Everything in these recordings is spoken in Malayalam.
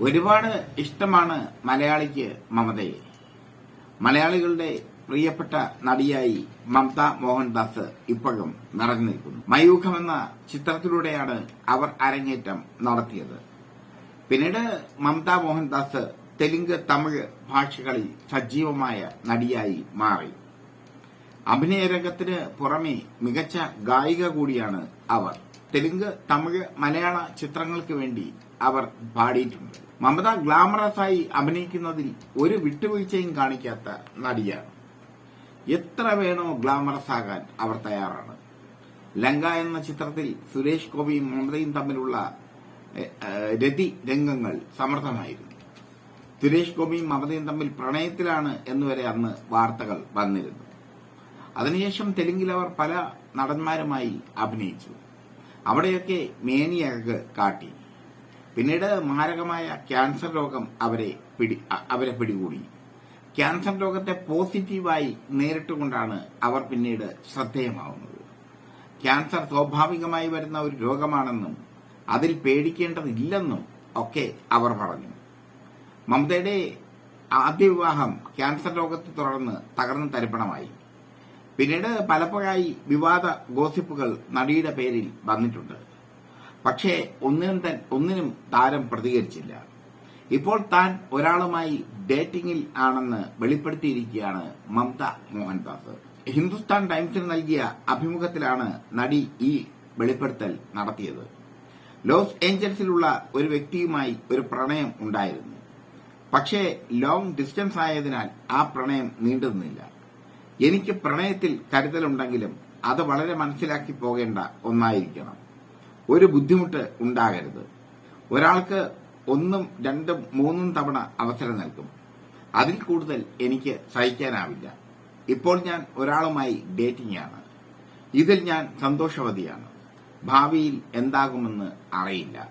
ഒരുപാട് ഇഷ്ടമാണ് മലയാളിക്ക് മമതയെ. മലയാളികളുടെ പ്രിയപ്പെട്ട നടിയായി മമത മോഹൻദാസ് ഇപ്പോഴും നിറഞ്ഞു നിൽക്കുന്നു. മയൂഖം എന്ന ചിത്രത്തിലൂടെയാണ് അവർ അരങ്ങേറ്റം നടത്തിയത്. പിന്നീട് മമത മോഹൻദാസ് തെലുങ്ക് തമിഴ് ഭാഷകളിൽ സജീവമായ നടിയായി മാറി. അഭിനയ രംഗത്തിന് പുറമെ മികച്ച ഗായിക കൂടിയാണ് അവർ. തെലുങ്ക് തമിഴ് മലയാള ചിത്രങ്ങൾക്ക് വേണ്ടി അവർ പാടിയിട്ടുണ്ട്. മമത ഗ്ലാമറസായി അഭിനയിക്കുന്നതിൽ ഒരു വിട്ടുവീഴ്ചയും കാണിക്കാത്ത നടിയാണ്. എത്ര വേണോ ഗ്ലാമറസ് ആകാൻ അവർ തയ്യാറാണ്. ലങ്ക എന്ന ചിത്രത്തിൽ സുരേഷ് ഗോപിയും മമതയും തമ്മിലുള്ള രതി രംഗങ്ങൾ സമർത്ഥമായിരുന്നു. സുരേഷ് ഗോപിയും മമതയും തമ്മിൽ പ്രണയത്തിലാണ് എന്നുവരെ അന്ന് വാർത്തകൾ വന്നിരുന്നു. അതിനുശേഷം തെലുങ്കിൽ അവർ പല നടന്മാരുമായി അഭിനയിച്ചു. അവിടെയൊക്കെ മേനിയകക്ക് കാട്ടി. പിന്നീട് മാരകമായ ക്യാൻസർ രോഗം അവരെ പിടി അവരെ പിടികൂടി. ക്യാൻസർ രോഗത്തെ പോസിറ്റീവായി നേരിട്ടുകൊണ്ടാണ് അവർ പിന്നീട് ശ്രദ്ധേയമാവുന്നത്. ക്യാൻസർ സ്വാഭാവികമായി വരുന്ന ഒരു രോഗമാണെന്നും അതിൽ പേടിക്കേണ്ടതില്ലെന്നും ഒക്കെ അവർ പറഞ്ഞു. മമതയുടെ ആദ്യ വിവാഹം ക്യാൻസർ രോഗത്തെ തുടർന്ന് തകർന്ന് തരിപ്പണമായി. പിന്നീട് പലപ്പോഴായി വിവാദ ഗോസിപ്പുകൾ നടിയുടെ പേരിൽ വന്നിട്ടുണ്ട്. പക്ഷേ ഒന്നിനും ഒന്നിനും താരം പ്രതികരിച്ചില്ല. ഇപ്പോൾ താൻ ഒരാളുമായി ഡേറ്റിംഗിൽ ആണെന്ന് വെളിപ്പെടുത്തിയിരിക്കുകയാണ് മമത മോഹൻദാസ്. ഹിന്ദുസ്ഥാൻ ടൈംസിന് നൽകിയ അഭിമുഖത്തിലാണ് നടി ഈ വെളിപ്പെടുത്തൽ നടത്തിയത്. ലോസ് ഏഞ്ചൽസിലുള്ള ഒരു വ്യക്തിയുമായി ഒരു പ്രണയം ഉണ്ടായിരുന്നു. പക്ഷേ ലോങ് ഡിസ്റ്റൻസ് ആയതിനാൽ ആ പ്രണയം നീണ്ടുനിന്നില്ല. എനിക്ക് പ്രണയത്തിൽ കരുതലുണ്ടെങ്കിലും അത് വളരെ മനസ്സിലാക്കി പോകേണ്ട ഒന്നായിരിക്കണം. ഒരു ബുദ്ധിമുട്ട് ഉണ്ടാകരുത്. ഒരാൾക്ക് ഒന്നും രണ്ടും മൂന്നും തവണ അവസരം നൽകും. അതിൽ കൂടുതൽ എനിക്ക് സഹിക്കാനാവില്ല. ഇപ്പോൾ ഞാൻ ഒരാളുമായി ഡേറ്റിംഗ് ആണ് ഇതിൽ ഞാൻ സന്തോഷവതിയാണ്. ഭാവിയിൽ എന്താകുമെന്ന് അറിയില്ല.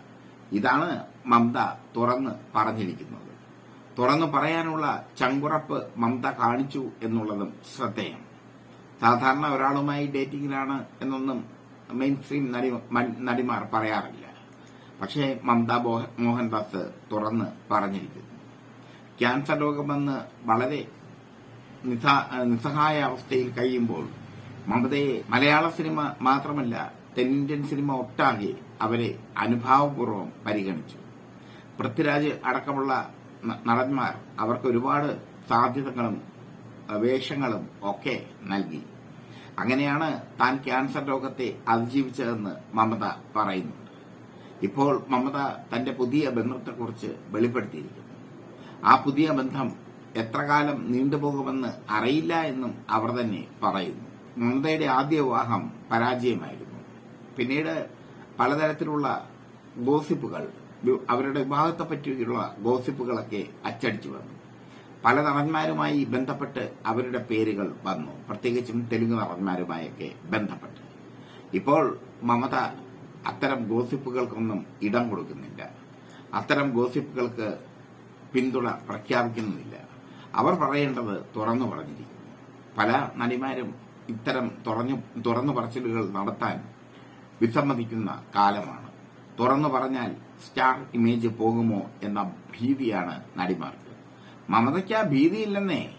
ഇതാണ് മമത തുറന്ന് പറഞ്ഞിരിക്കുന്നത്. തുറന്നു പറയാനുള്ള ചങ്കുറപ്പ് മമത കാണിച്ചു എന്നുള്ളതും ശ്രദ്ധേയം. സാധാരണ ഒരാളുമായി ഡേറ്റിംഗിലാണ് എന്നൊന്നും മെയിൻ സ്ട്രീം നടി നടിമാർ പറയാറില്ല. പക്ഷേ മമതാ മോഹൻദാസ് തുറന്ന് പറഞ്ഞിരിക്കുന്നു. ക്യാൻസർ രോഗമെന്ന് വളരെ നിസ്സ- നിസ്സഹായ അവസ്ഥയിൽ കഴിയുമ്പോൾ മമതയെ മലയാള സിനിമ മാത്രമല്ല തെന്നിന്ത്യൻ സിനിമ ഒട്ടാകെ അവരെ അനുഭാവപൂർവം പരിഗണിച്ചു. പൃഥ്വിരാജ് അടക്കമുള്ള നടന്മാർ അവർക്ക് ഒരുപാട് സാധ്യതകളും വേഷങ്ങളും ഒക്കെ നൽകി. അങ്ങനെയാണ് താൻ ക്യാൻസർ രോഗത്തെ അതിജീവിച്ചതെന്ന് മമത പറയുന്നുണ്ട് ഇപ്പോൾ മമത തന്റെ പുതിയ ബന്ധത്തെക്കുറിച്ച് വെളിപ്പെടുത്തിയിരിക്കുന്നു. ആ പുതിയ ബന്ധം എത്ര കാലം നീണ്ടുപോകുമെന്ന് അറിയില്ല എന്നും അവർ തന്നെ പറയുന്നു. മമതയുടെ ആദ്യ വിവാഹം പരാജയമായിരുന്നു. പിന്നീട് പലതരത്തിലുള്ള ഗോസിപ്പുകൾ അവരുടെ വിവാഹത്തെ പറ്റിയുള്ള ഗോസിപ്പുകളൊക്കെ അച്ചടിച്ചു വന്നു. പല നടന്മാരുമായി ബന്ധപ്പെട്ട് അവരുടെ പേരുകൾ വന്നു. പ്രത്യേകിച്ചും തെലുങ്ക് നടന്മാരുമായൊക്കെ ബന്ധപ്പെട്ട്. ഇപ്പോൾ മമത അത്തരം ഗോസിപ്പുകൾക്കൊന്നും ഇടം കൊടുക്കുന്നില്ല. അത്തരം ഗോസിപ്പുകൾക്ക് പിന്തുണ പ്രഖ്യാപിക്കുന്നുമില്ല. അവർ പറയേണ്ടത് തുറന്നു പറഞ്ഞിരിക്കുന്നു. പല നടിമാരും ഇത്തരം തുറഞ്ഞു തുറന്നു പറച്ചിലുകൾ നടത്താൻ വിസമ്മതിക്കുന്ന കാലമാണ്. തുറന്നു പറഞ്ഞാൽ സ്റ്റാർ ഇമേജ് പോകുമോ എന്ന ഭീതിയാണ് നടിമാർക്ക്. മമതയ്ക്ക് ആ ഭീതിയില്ലെന്നേ.